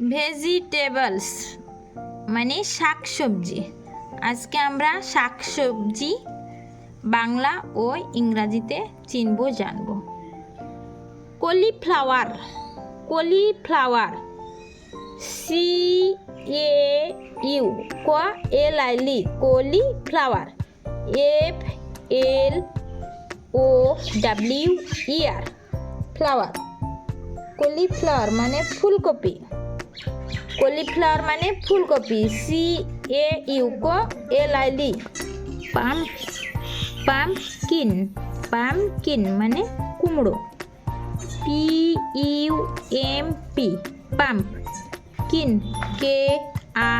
Vegetables মানে শাকসবজি। আজকে আমরা শাকসবজি বাংলা ও ইংরাজিতে চিনব, জানব। Cauliflower cauliflower C A U cau L I li cauliflower F L O W E R flower. Cauliflower মানে ফুলকপি। কলিফ্লাওয়ার মানে ফুলকপি। C A U cau L I li pum pumpkin. Pumpkin মানে কুমড়ো। P U M P pumpkin K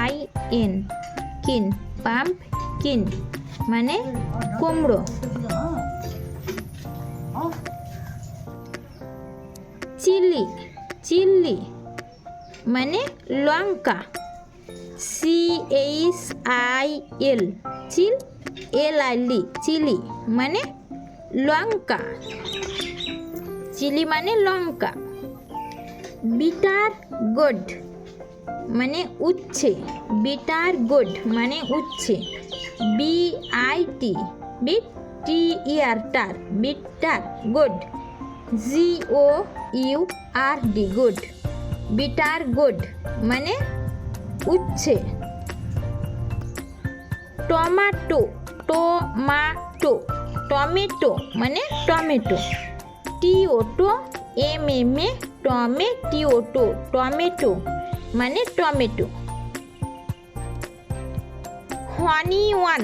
I N kin. Pumpkin মানে কুমড়ো। Chilli. Chilli মানে লঙ্কা। C H I L chill L I li chilli মানে লঙ্কা। Chilli মানে লঙ্কা। Bitter gourd মানে উচ্ছে। বিটার গোড মানে উচ্ছে। B I T bit T E R ter bitter gourd G O U R D gourd. Bitter gourd মানে উচ্ছে। Tomato tomato tomato মানে টমেটো টিওটো এম এম এ টমেটিওটো টমেটো মানে tomato onion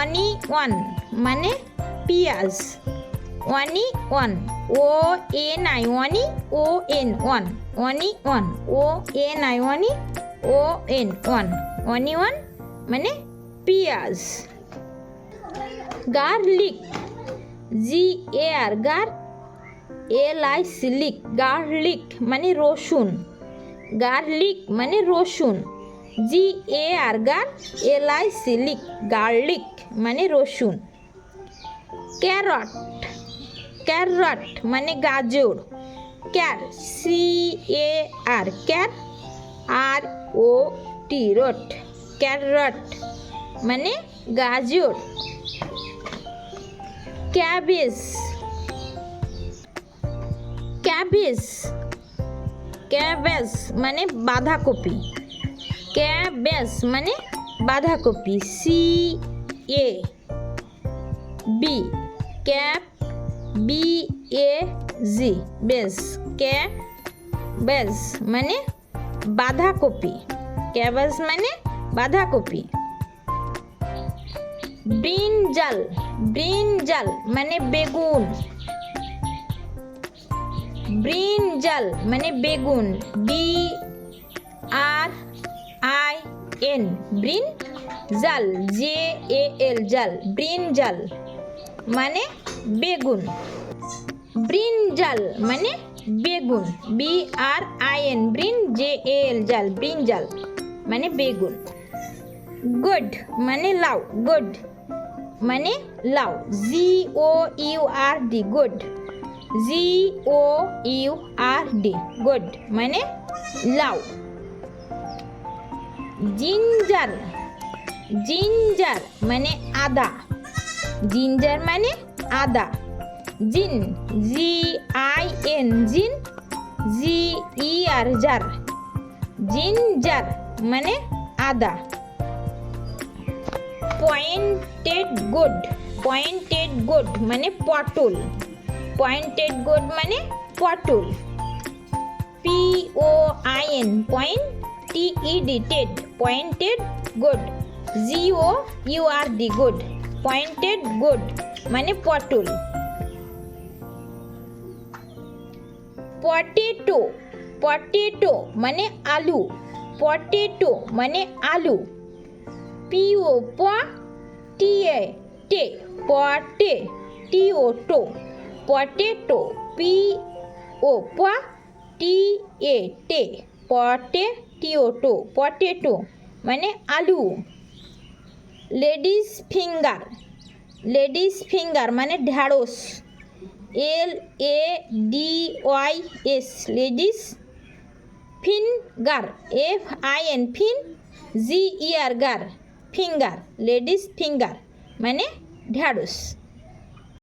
onion মানে পিঁয়াজ। Onion O N I oni O N ion onion O N I oni O N ion onion মানে পিঁয়াজ গার্লিক জি এ আর গার L I সিলিক গার্লিক মানে রসুন. গার্লিক মানে রসুন. জি এ আর গার এল আই সিলিক গার্লিক মানে রসুন. ক্যারট ক্যারট মানে গাজর। Car C A R car R O T rot. Carrot মানে গাজর। ক্যাবেজ। ক্যাবেজ। ক্যাবেজ মানে বাঁধাকপি। ক্যাবেজ মানে বাঁধাকপি C A B cab B A G bage K? Base মানে বাঁধাকপি। ক্যাবেজ মানে? বাঁধাকপি। ব্রিনজাল ব্রিনজাল মানে বেগুন। ব্রিনজাল মানে বেগুন। B R I N brin jal. J A L jal. Brinjal মানে বেগুন ব্রিনজাল মানে বেগুন B R I N brin J A L jal brinjal মানে বেগুন গুড মানে লাউ গুড মানে লাউ G O U R D gourd G O U R D gourd মানে লাউ জিঞ্জার জিঞ্জার মানে আদা জিঞ্জার মানে আদা। জিন, জি আই এন, জিন, জি ই আর জার জিঞ্জার মানে আদা। Pointed good. পয়েন্টেড গুড মানে পটল। পয়েন্টেড গুড মানে পটল। P O I N, point T E D, ted. Pointed gourd. G O U R D, gourd. Pointed gourd মানে পটল। পটেটো পটেটো মানে আলু। পটেটো মানে আলু। পিও প টি এ টে পটে টি ও টো পটেটো পি ও প টি এ টে পটে টি ও টো পটেটো মানে আলু। লেডিস ফিঙ্গার লেডিস ফিঙ্গার মানে ঢ্যাঁড়স L A D Y S ladies finger F I N fin G E R ger finger, ladies finger মানে ঢ্যাঁড়স।